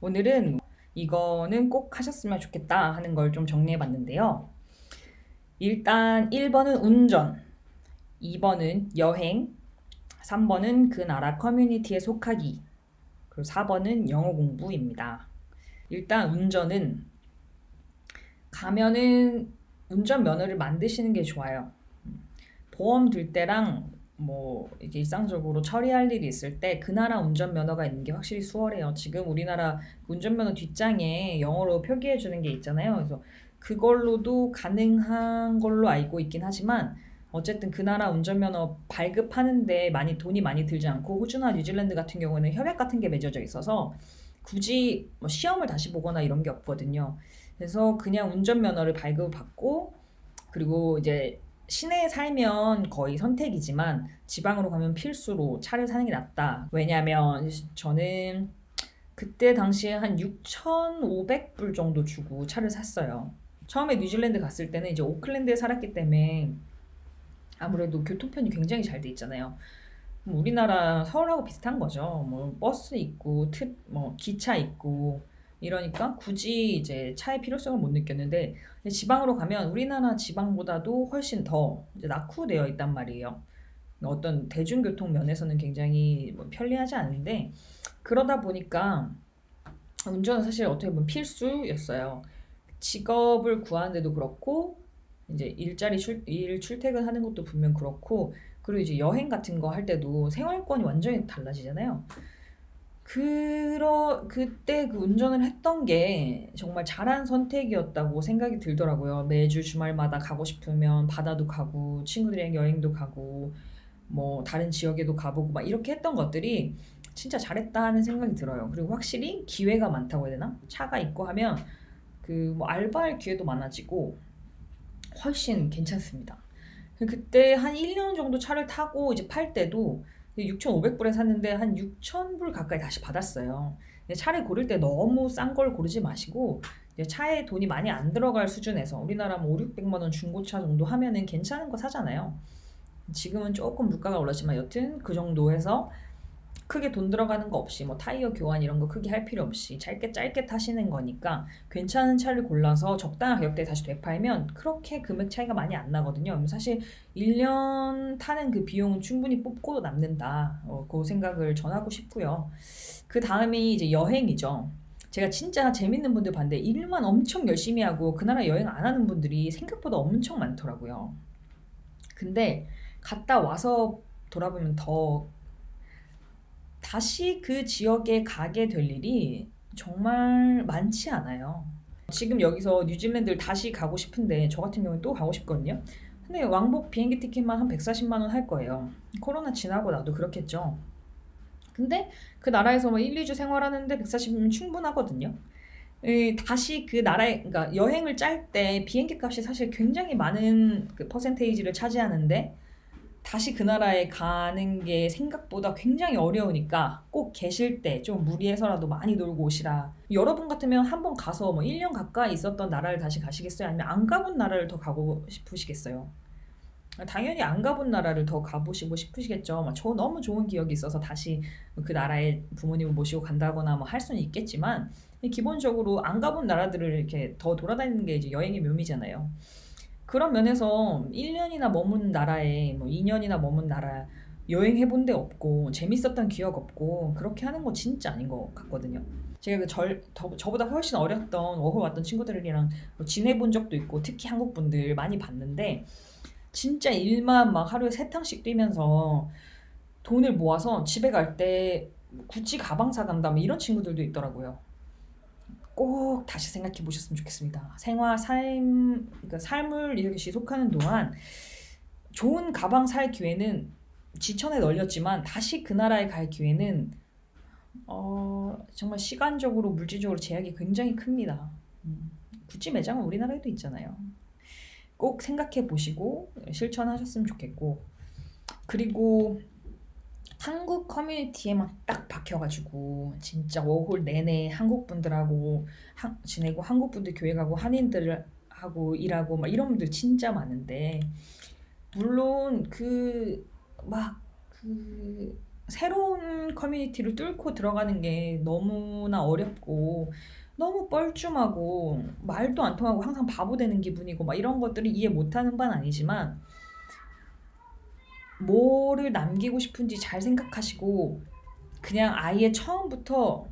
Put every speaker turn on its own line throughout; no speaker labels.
오늘은 이거는 꼭 하셨으면 좋겠다 하는 걸 좀 정리해 봤는데요. 일단 1번은 운전, 2번은 여행, 3번은 그 나라 커뮤니티에 속하기, 그리고 4번은 영어 공부입니다. 일단 운전은 가면은 운전 면허를 만드시는 게 좋아요. 보험 들 때랑 뭐 이게 일상적으로 처리할 일이 있을 때 그 나라 운전면허가 있는 게 확실히 수월해요. 지금 우리나라 운전면허 뒷장에 영어로 표기해 주는 게 있잖아요. 그래서 그걸로도 가능한 걸로 알고 있긴 하지만 어쨌든 그 나라 운전면허 발급하는데 많이 돈이 많이 들지 않고 호주나 뉴질랜드 같은 경우는 협약 같은 게 맺어져 있어서 굳이 뭐 시험을 다시 보거나 이런 게 없거든요. 그래서 그냥 운전면허를 발급받고 그리고 이제 시내에 살면 거의 선택이지만 지방으로 가면 필수로 차를 사는 게 낫다. 왜냐면 저는 그때 당시에 한 6,500불 정도 주고 차를 샀어요. 처음에 뉴질랜드 갔을 때는 이제 오클랜드에 살았기 때문에 아무래도 교통편이 굉장히 잘 돼 있잖아요. 뭐 우리나라 서울하고 비슷한 거죠. 뭐 버스 있고 트, 뭐 기차 있고 이러니까 굳이 이제 차의 필요성을 못 느꼈는데 지방으로 가면 우리나라 지방보다도 훨씬 더 낙후되어 있단 말이에요. 어떤 대중교통 면에서는 굉장히 뭐 편리하지 않은데 그러다 보니까 운전은 사실 어떻게 보면 필수였어요. 직업을 구하는데도 그렇고 이제 일자리 출, 일 출퇴근하는 것도 분명 그렇고 그리고 이제 여행 같은 거 할 때도 생활권이 완전히 달라지잖아요. 그러 그때 그 운전을 했던 게 정말 잘한 선택이었다고 생각이 들더라고요. 매주 주말마다 가고 싶으면 바다도 가고 친구들이랑 여행도 가고 뭐 다른 지역에도 가보고 막 이렇게 했던 것들이 진짜 잘했다 하는 생각이 들어요. 그리고 확실히 기회가 많다고 해야 되나? 차가 있고 하면 그 뭐 알바할 기회도 많아지고 훨씬 괜찮습니다. 그때 한 1년 정도 차를 타고 이제 팔 때도 6,500불에 샀는데 한 6,000불 가까이 다시 받았어요. 차를 고를 때 너무 싼 걸 고르지 마시고 차에 돈이 많이 안 들어갈 수준에서 우리나라 뭐 5, 600만 원 중고차 정도 하면은 괜찮은 거 사잖아요. 지금은 조금 물가가 올랐지만 여튼 그 정도 해서 크게 돈 들어가는 거 없이 뭐 타이어 교환 이런 거 크게 할 필요 없이 짧게 짧게 타시는 거니까 괜찮은 차를 골라서 적당한 가격대에 다시 되팔면 그렇게 금액 차이가 많이 안 나거든요. 사실 1년 타는 그 비용은 충분히 뽑고 남는다. 어, 그 생각을 전하고 싶고요. 그 다음이 이제 여행이죠. 제가 진짜 재밌는 분들 봤는데 일만 엄청 열심히 하고 그 나라 여행 안 하는 분들이 생각보다 엄청 많더라고요. 근데 갔다 와서 돌아보면 더 다시 그 지역에 가게 될 일이 정말 많지 않아요. 지금 여기서 뉴질랜드를 다시 가고 싶은데 저 같은 경우는 또 가고 싶거든요. 근데 왕복 비행기 티켓만 한 140만 원 할 거예요. 코로나 지나고 나도 그렇겠죠. 근데 그 나라에서 뭐 1, 2주 생활하는데 140이면 충분하거든요. 이 다시 그 나라에 그러니까 여행을 짤 때 비행기 값이 사실 굉장히 많은 그 퍼센테이지를 차지하는데 다시 그 나라에 가는 게 생각보다 굉장히 어려우니까 꼭 계실 때 좀 무리해서라도 많이 놀고 오시라. 여러분 같으면 한 번 가서 뭐 1년 가까이 있었던 나라를 다시 가시겠어요? 아니면 안 가본 나라를 더 가고 싶으시겠어요? 당연히 안 가본 나라를 더 가보시고 싶으시겠죠. 막 저 너무 좋은 기억이 있어서 다시 그 나라에 부모님을 모시고 간다거나 뭐 할 수는 있겠지만 기본적으로 안 가본 나라들을 이렇게 더 돌아다니는 게 이제 여행의 묘미잖아요. 그런 면에서 1년이나 머문 나라에 뭐 2년이나 머문 나라 여행해 본 데 없고 재밌었던 기억 없고 그렇게 하는 거 진짜 아닌 것 같거든요. 제가 그 절, 더, 저보다 훨씬 어렸던 워홀 왔던 친구들이랑 뭐 지내본 적도 있고 특히 한국 분들 많이 봤는데 진짜 일만 막 하루에 세 탕씩 뛰면서 돈을 모아서 집에 갈 때 구찌 가방 사간다 뭐 이런 친구들도 있더라고요. 꼭 다시 생각해 보셨으면 좋겠습니다. 생활, 삶, 그러니까 삶을 이렇게 지속하는 동안 좋은 가방 살 기회는 지천에 널렸지만 다시 그 나라에 갈 기회는 어, 정말 시간적으로 물질적으로 제약이 굉장히 큽니다. 음, 구찌 매장은 우리나라에도 있잖아요. 꼭 생각해 보시고 실천하셨으면 좋겠고 그리고 한국 커뮤니티에만 딱 박혀가지고 진짜 워홀 내내 한국 분들하고 하, 지내고 한국 분들 교회 가고 한인들 하고 일하고 막 이런 분들 진짜 많은데 물론 그 막그 새로운 커뮤니티를 뚫고 들어가는 게 너무나 어렵고 너무 뻘쭘하고 말도 안 통하고 항상 바보 되는 기분이고 막 이런 것들을 이해 못하는 바는 아니지만 뭐를 남기고 싶은지 잘 생각하시고 그냥 아예 처음부터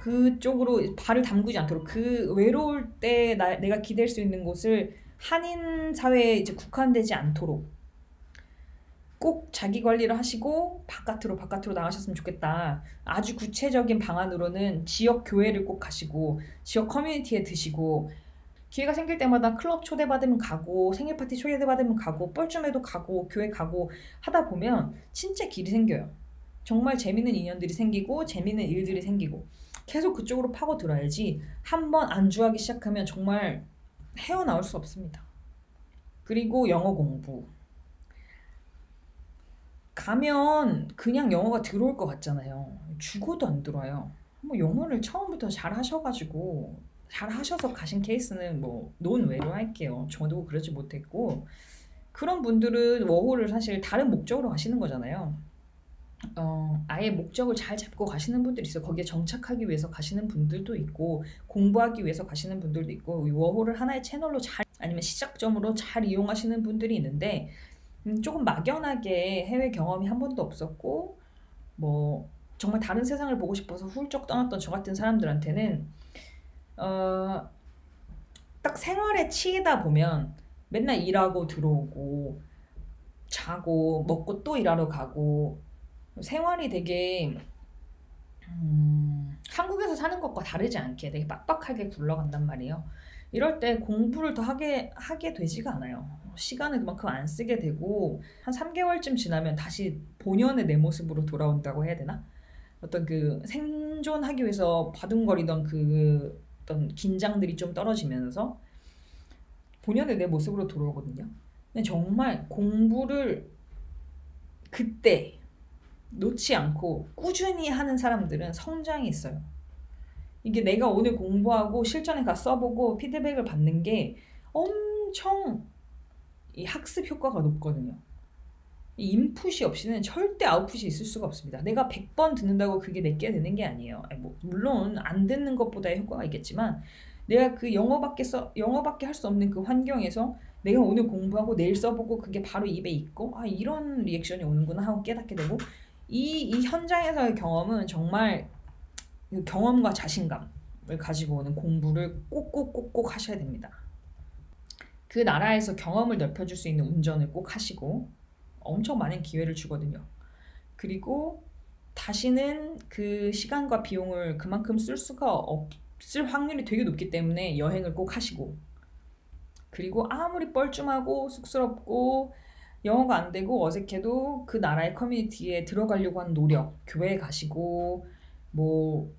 그쪽으로 발을 담그지 않도록 그 외로울 때 나, 내가 기댈 수 있는 곳을 한인 사회에 이제 국한되지 않도록 꼭 자기 관리를 하시고 바깥으로 바깥으로 나가셨으면 좋겠다. 아주 구체적인 방안으로는 지역 교회를 꼭 가시고 지역 커뮤니티에 드시고 기회가 생길 때마다 클럽 초대받으면 가고 생일 파티 초대받으면 가고 뻘쭘해도 가고 교회 가고 하다 보면 진짜 길이 생겨요. 정말 재밌는 인연들이 생기고 재밌는 일들이 생기고 계속 그쪽으로 파고 들어야지 한 번 안주하기 시작하면 정말 헤어나올 수 없습니다. 그리고 영어 공부. 가면 그냥 영어가 들어올 것 같잖아요. 죽어도 안 들어와요. 뭐 영어를 처음부터 잘 하셔가지고 잘 하셔서 가신 케이스는 뭐 논외로 할게요. 저도 그러지 못했고 그런 분들은 워홀을 사실 다른 목적으로 가시는 거잖아요. 어, 아예 목적을 잘 잡고 가시는 분들이 있어요. 거기에 정착하기 위해서 가시는 분들도 있고, 공부하기 위해서 가시는 분들도 있고, 이 워홀을 하나의 채널로 잘, 아니면 시작점으로 잘 이용하시는 분들이 있는데, 음, 조금 막연하게 해외 경험이 한 번도 없었고, 뭐, 정말 다른 세상을 보고 싶어서 훌쩍 떠났던 저 같은 사람들한테는, 어, 딱 생활에 치이다 보면 맨날 일하고 들어오고, 자고, 먹고 또 일하러 가고, 생활이 되게 음, 한국에서 사는 것과 다르지 않게 되게 빡빡하게 굴러간단 말이에요. 이럴 때 공부를 더 하게 하게 되지가 않아요. 시간을 그만큼 안 쓰게 되고 한 3개월쯤 지나면 다시 본연의 내 모습으로 돌아온다고 해야 되나? 어떤 그 생존하기 위해서 바둥거리던 그 어떤 긴장들이 좀 떨어지면서 본연의 내 모습으로 돌아오거든요. 근데 정말 공부를 그때 놓지 않고 꾸준히 하는 사람들은 성장이 있어요. 이게 내가 오늘 공부하고 실전에 가 써보고 피드백을 받는 게 엄청 이 학습 효과가 높거든요. 이 인풋이 없이는 절대 아웃풋이 있을 수가 없습니다. 내가 100번 듣는다고 그게 내게 되는 게 아니에요. 아니 뭐 물론 안 듣는 것보다의 효과가 있겠지만 내가 그 영어밖에 써 영어밖에 할 수 없는 그 환경에서 내가 오늘 공부하고 내일 써보고 그게 바로 입에 있고 아 이런 리액션이 오는구나 하고 깨닫게 되고 이, 이 현장에서의 경험은 정말 그 경험과 자신감을 가지고 오는 공부를 꼭꼭꼭꼭 하셔야 됩니다. 그 나라에서 경험을 넓혀줄 수 있는 운전을 꼭 하시고 엄청 많은 기회를 주거든요. 그리고 다시는 그 시간과 비용을 그만큼 쓸 수가 없을 확률이 되게 높기 때문에 여행을 꼭 하시고 그리고 아무리 뻘쭘하고 쑥스럽고 영어가 안 되고 어색해도 그 나라의 커뮤니티에 들어가려고 하는 노력, 교회 가시고 뭐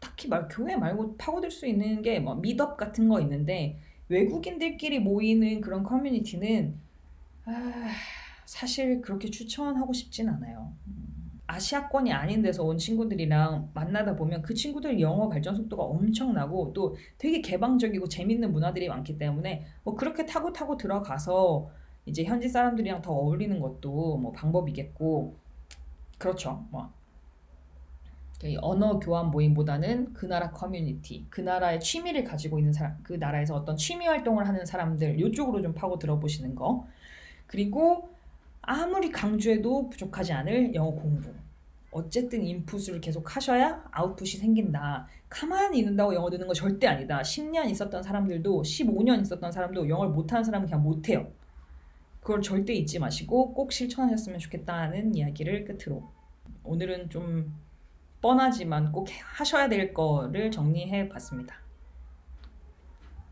딱히 말 교회 말고 파고들 수 있는 게 뭐 미덥 같은 거 있는데 외국인들끼리 모이는 그런 커뮤니티는 아, 사실 그렇게 추천하고 싶진 않아요. 아시아권이 아닌 데서 온 친구들이랑 만나다 보면 그 친구들 영어 발전 속도가 엄청나고 또 되게 개방적이고 재밌는 문화들이 많기 때문에 뭐 그렇게 타고 타고 들어가서 이제 현지 사람들이랑 더 어울리는 것도 뭐 방법이겠고 그렇죠. 뭐 언어 교환 모임보다는 그 나라 커뮤니티, 그 나라의 취미를 가지고 있는 사람, 그 나라에서 어떤 취미 활동을 하는 사람들 이쪽으로 좀 파고 들어보시는 거. 그리고 아무리 강조해도 부족하지 않을 영어 공부. 어쨌든 인풋을 계속 하셔야 아웃풋이 생긴다. 가만히 있는다고 영어 듣는 거 절대 아니다. 10년 있었던 사람들도 15년 있었던 사람도 영어를 못하는 사람은 그냥 못해요. 그걸 절대 잊지 마시고 꼭 실천하셨으면 좋겠다는 이야기를 끝으로 오늘은 좀 뻔하지만 꼭 하셔야 될 거를 정리해 봤습니다.